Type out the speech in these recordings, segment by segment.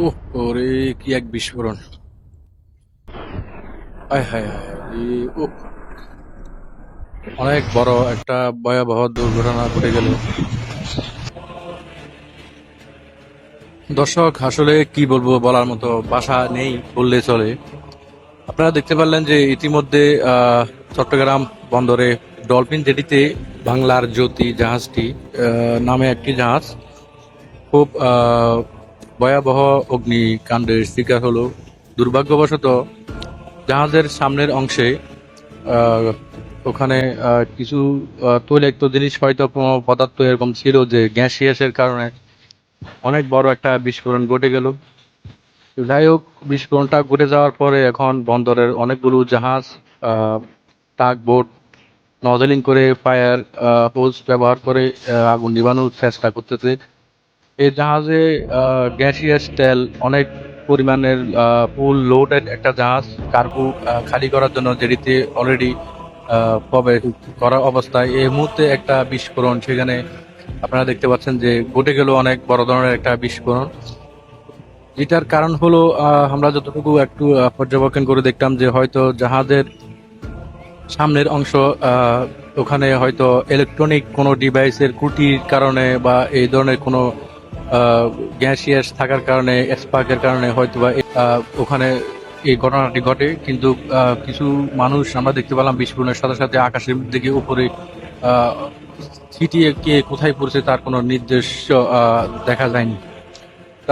ওহ ওরে, কি এক বিস্ফোরণ। হায় হায় অনেক বড় একটা ভয়াবহ দুর্ঘটনা ঘটে গেল। দর্শক, আসলে কি বলব বলার মতো ভাষা নেই, বললে চলে। আপনারা দেখতে পারলেন যে ইতিমধ্যে চট্টগ্রাম বন্দরে ডলফিন জেটিতে বাংলার জ্যোতি জাহাজটি নামে একটি জাহাজ খুব ভয়াবহ অগ্নিকাণ্ডের শিকার হলো। দুর্ভাগ্যবশত জাহাজের সামনের অংশে ওখানে কিছু তৈলাক্ত জিনিস হয়তো পদার্থ এরকম ছিল যে গ্যাসিয়াসের কারণে অনেক বড় একটা বিস্ফোরণ ঘটে গেল। যাই হোক, বিস্ফোরণটা ঘটে যাওয়ার পরে এখন বন্দরের অনেকগুলো জাহাজ টাক বোট নজলিং করে ফায়ার হোজ ব্যবহার করে আগুন নিবানোর চেষ্টা করতেছে। এই জাহাজে গ্যাসিয়াস তেল অনেক পরিমাণের ফুল লোডেড একটা জাহাজ কার্গো খালি করার জন্য যেটিতে অলরেডি প্রবেশ করা অবস্থায়। এই মুহূর্তে একটা বিস্ফোরণ, সেখানে আপনারা দেখতে পাচ্ছেন যে ঘটে গেল অনেক বড় ধরনের একটা বিস্ফোরণ। যেটার কারণ হলো আমরা যতটুকু একটু পর্যবেক্ষণ করে দেখতাম যে হয়তো জাহাজের সামনের অংশ ওখানে হয়তো ইলেকট্রনিক কোনো ডিভাইসের ত্রুটির কারণে বা এই ধরনের কোনো গ্যাসিয়াস থাকার কারণে, স্পার্কের কারণে হয়তো বা ওখানে এই ঘটনাটি ঘটে। কিন্তু কিছু মানুষ আমরা দেখতে পেলাম বিস্ফোরণের সাথে সাথে আকাশের দিকে উপরে ছিটিয়ে কে কোথায় পড়ছে তার কোনো নির্দেশ দেখা যায়নি।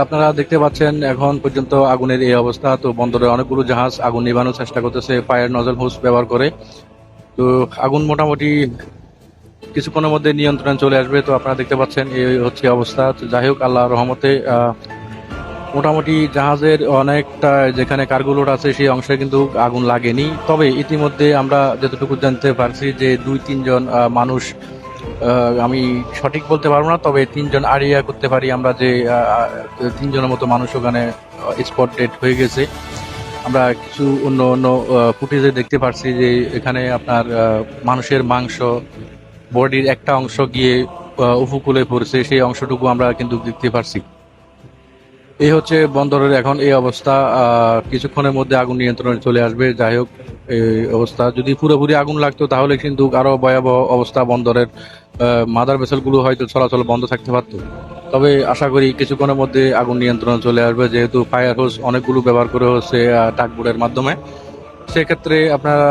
আপনারা দেখতে পাচ্ছেন, এখন পর্যন্ত আগুনের এই অবস্থা। তো বন্দরে অনেকগুলো জাহাজ আগুন নিভানোর চেষ্টা করতেছে ফায়ার নজল হোস ব্যবহার করে। তো আগুন মোটামুটি কিছুক্ষণের মধ্যে নিয়ন্ত্রণ চলে আসবে। তো আপনারা দেখতে পাচ্ছেন, এই হচ্ছে অবস্থা। যাই হোক, আল্লাহ রহমতে মোটামুটি জাহাজের অনেকটা যেখানে কার্গো লোড আছে, সেই অংশে কিন্তু আগুন লাগেনি। তবে ইতিমধ্যে আমরা যতটুকু জানতে পারছি যে দুই, তিনজন মানুষ আমি সঠিক বলতে পারব না, তবে তিনজন আড়িয়া করতে পারি আমরা যে তিনজনের মতো মানুষ ওখানে স্পট ডেট হয়ে গেছে। আমরা কিছু অন্য অন্য ফুটেজে দেখতে পারছি যে এখানে আপনার মানুষের মাংস বডির একটা অংশ গিয়ে উপকূলে পড়ছে, সেই অংশটুকু আমরা কিন্তু দেখতে পারছি। এই হচ্ছে বন্দরের এখন এই অবস্থা কিছুক্ষণের মধ্যে আগুন নিয়ন্ত্রণে চলে আসবে। যাই হোক, এই অবস্থা যদি পুরোপুরি আগুন লাগতো, তাহলে কিন্তু আরও ভয়াবহ অবস্থা বন্দরের মাদার ভেসেলগুলো হয়তো চলাচল বন্ধ থাকতে পারতো। তবে আশা করি কিছুক্ষণের মধ্যে আগুন নিয়ন্ত্রণে চলে আসবে, যেহেতু ফায়ার হোস অনেকগুলো ব্যবহার করে হচ্ছে টাকবোর্ডের মাধ্যমে। সেক্ষেত্রে আপনারা